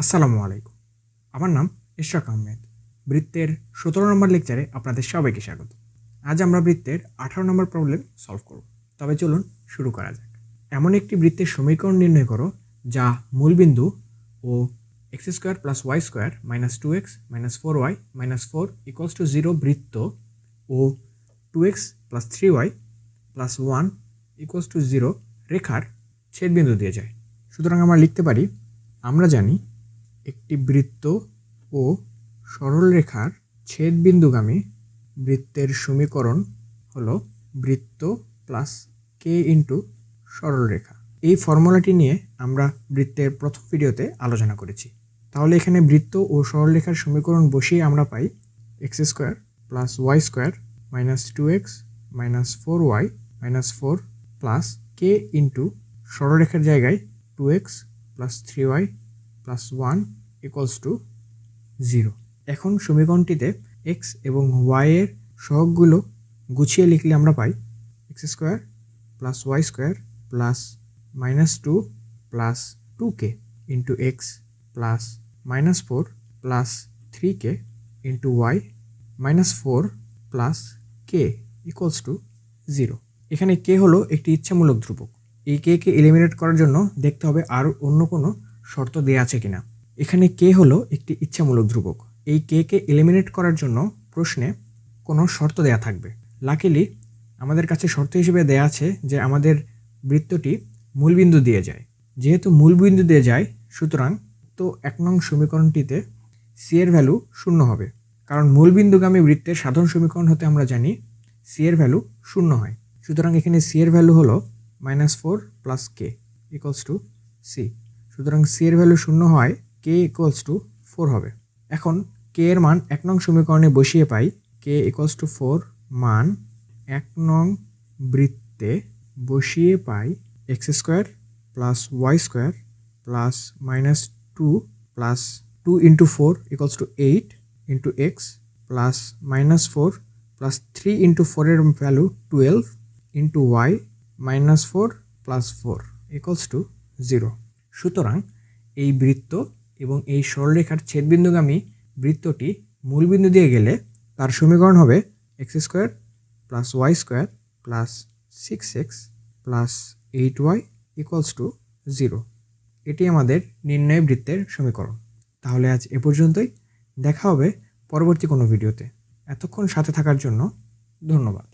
আসসালামু আলাইকুম। আমার নাম ইশরাক আহমেদ। বৃত্তের সতেরো নম্বর লেকচারে আপনাদের সবাইকে স্বাগত। আজ আমরা বৃত্তের আঠারো নম্বর প্রবলেম সলভ করব। তবে চলুন শুরু করা যাক। এমন একটি বৃত্তের সমীকরণ নির্ণয় করো, যা মূলবিন্দু ও x square plus y square minus two x minus four y minus four equals to zero বৃত্ত ও two x plus three y plus one equals to zero রেখার ছেদবিন্দু দিয়ে যায়। সুতরাং আমরা লিখতে পারি, আমরা জানি একটি বৃত্ত ও সরলরেখার ছেদবিন্দুগামী বৃত্তের সমীকরণ হলো বৃত্ত প্লাস কে ইন্টু সরলরেখা। এই ফর্মুলাটি নিয়ে আমরা বৃত্তের প্রথম ভিডিওতে আলোচনা করেছি। তাহলে এখানে বৃত্ত ও সরলরেখার সমীকরণ বসিয়ে আমরা পাই x square plus y square minus two x minus four y minus four plus k into সরলরেখার জায়গায় two x plus three y plus one equals to zero এখন সমীকরণটিতে এক্স এবং ওয়াইয়ের সহগগুলো গুছিয়ে লিখলে আমরা পাই x square plus y square plus minus two plus two k into x plus minus four plus three k into y minus four plus k equals to zero এখানে k হলো একটি ইচ্ছামূলক ধ্রুবক। এই কে কে এলিমিনেট করার জন্য দেখতে হবে আর অন্য কোনো শর্ত দেওয়া আছে কিনা। এখানে কে হলো একটি ইচ্ছামূলক ধ্রুবক? এই কে কে এলিমিনেট করার জন্য প্রশ্নে কোনো শর্ত দেয়া থাকবে। লাকিলি আমাদের কাছে শর্ত হিসেবে দেয়া আছে যে আমাদের বৃত্তটি মূলবিন্দু দিয়ে যায়। যেহেতু মূলবিন্দু দিয়ে যায়, সুতরাং তো এক নং সমীকরণটিতে সি এর ভ্যালু শূন্য হবে। কারণ মূলবিন্দুগামী বৃত্তের সাধারণ সমীকরণ হতে আমরা জানি সি এর ভ্যালু শূন্য হয়। সুতরাং এখানে সি এর ভ্যালু হলো minus four plus k equals to c সুতরাং সি এর ভ্যালু শূন্য হয় কে ইকুয়ালস টু ফোর হবে। এখন কে এর মান এক নং সমীকরণে বসিয়ে পাই কে ইকুয়ালস টু ফোর মান এক নং বৃত্তে বসিয়ে পাই x square plus y square plus minus two plus two into four equals to eight into x plus minus four plus three into ফোরের value twelve into y minus four plus four equals to zero সুতরাং এই বৃত্ত এবং এই সরলরেখার ছেদবিন্দুগামী বৃত্তটি মূলবিন্দু দিয়ে গেলে তার সমীকরণ হবে x square plus y square plus six x plus eight y equals to zero এটি আমাদের নির্ণয় বৃত্তের সমীকরণ। তাহলে আজ এ পর্যন্তই। দেখা হবে পরবর্তী কোনো ভিডিওতে। এতক্ষণ সাথে থাকার জন্য ধন্যবাদ।